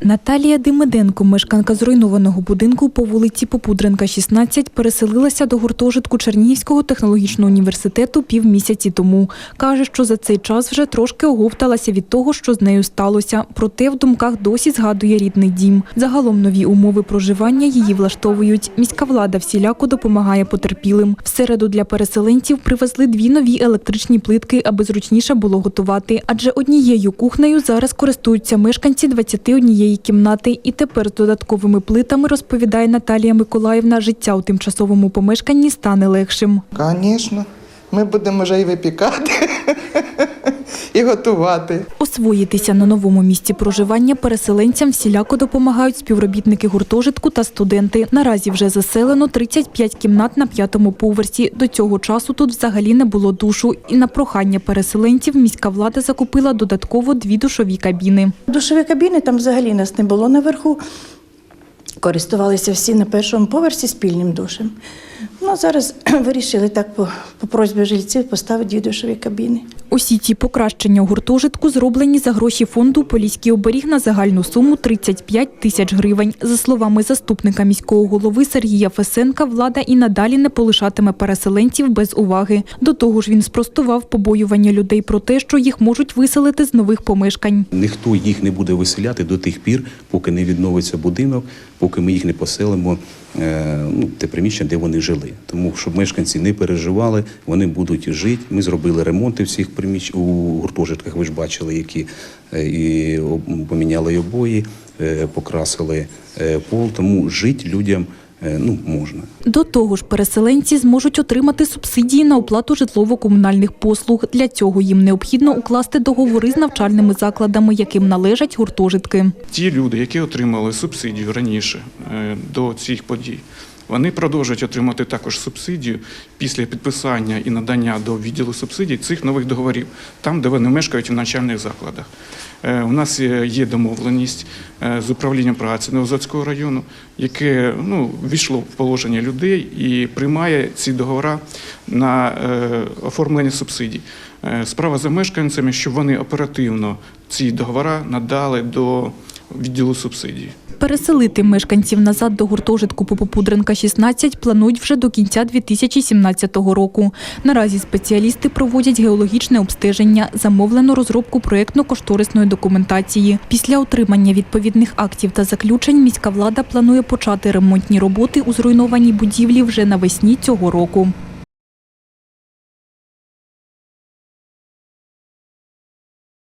Наталія Димиденко, мешканка зруйнованого будинку по вулиці Попудренка, 16, переселилася до гуртожитку Чернігівського технологічного університету півмісяці тому. Каже, що за цей час вже трошки оговталася від того, що з нею сталося. Проте в думках досі згадує рідний дім. Загалом нові умови проживання її влаштовують. Міська влада всіляко допомагає потерпілим. В середу для переселенців привезли дві нові електричні плитки, аби зручніше було готувати. Адже однією кухнею зараз користуються мешканці 21 кімнати. І тепер з додатковими плитами, розповідає Наталія Миколаївна, життя у тимчасовому помешканні стане легшим. Звісно, ми будемо вже і випікати, і готувати. Освоїтися на новому місці проживання переселенцям всіляко допомагають співробітники гуртожитку та студенти. Наразі вже заселено 35 кімнат на п'ятому поверсі. До цього часу тут взагалі не було душу. І на прохання переселенців міська влада закупила додатково дві душові кабіни. Душові кабіни там взагалі нас не було наверху. Користувалися всі на першому поверсі спільним душем. Ну, зараз вирішили так по, по просьбі жильців поставити дві душові кабіни. Усі ці покращення гуртожитку зроблені за гроші фонду Поліський оберіг на загальну суму 35 тисяч гривень. За словами заступника міського голови Сергія Фесенка, влада і надалі не полишатиме переселенців без уваги. До того ж, він спростував побоювання людей про те, що їх можуть виселити з нових помешкань. Ніхто їх не буде виселяти до тих пір, поки не відновиться будинок, поки ми їх не поселимо е, ну, те приміщення, де вони жили. Тому щоб мешканці не переживали, вони будуть жити. Ми зробили ремонти всіх приміщ у гуртожитках. Ви ж бачили, які е, і поміняли обої, е, покрасили е, пол. Тому жити людям ну можна. До того ж, переселенці зможуть отримати субсидії на оплату житлово-комунальних послуг. Для цього їм необхідно укласти договори з навчальними закладами, яким належать гуртожитки. Ті люди, які отримали субсидію раніше до цих подій, вони продовжують отримати також субсидію після підписання і надання до відділу субсидій цих нових договорів, там, де вони мешкають у навчальних закладах. Е, У нас є домовленість е, з управлінням праці Новозацького району, яке ну, ввійшло в положення людей і приймає ці договори на е, оформлення субсидій. Справа за мешканцями, щоб вони оперативно ці договори надали до відділу субсидій. Переселити мешканців назад до гуртожитку по Попудренка 16 планують вже до кінця 2017 року. Наразі спеціалісти проводять геологічне обстеження, замовлено розробку проєктно-кошторисної документації. Після отримання відповідних актів та заключень міська влада планує почати ремонтні роботи у зруйнованій будівлі вже навесні цього року.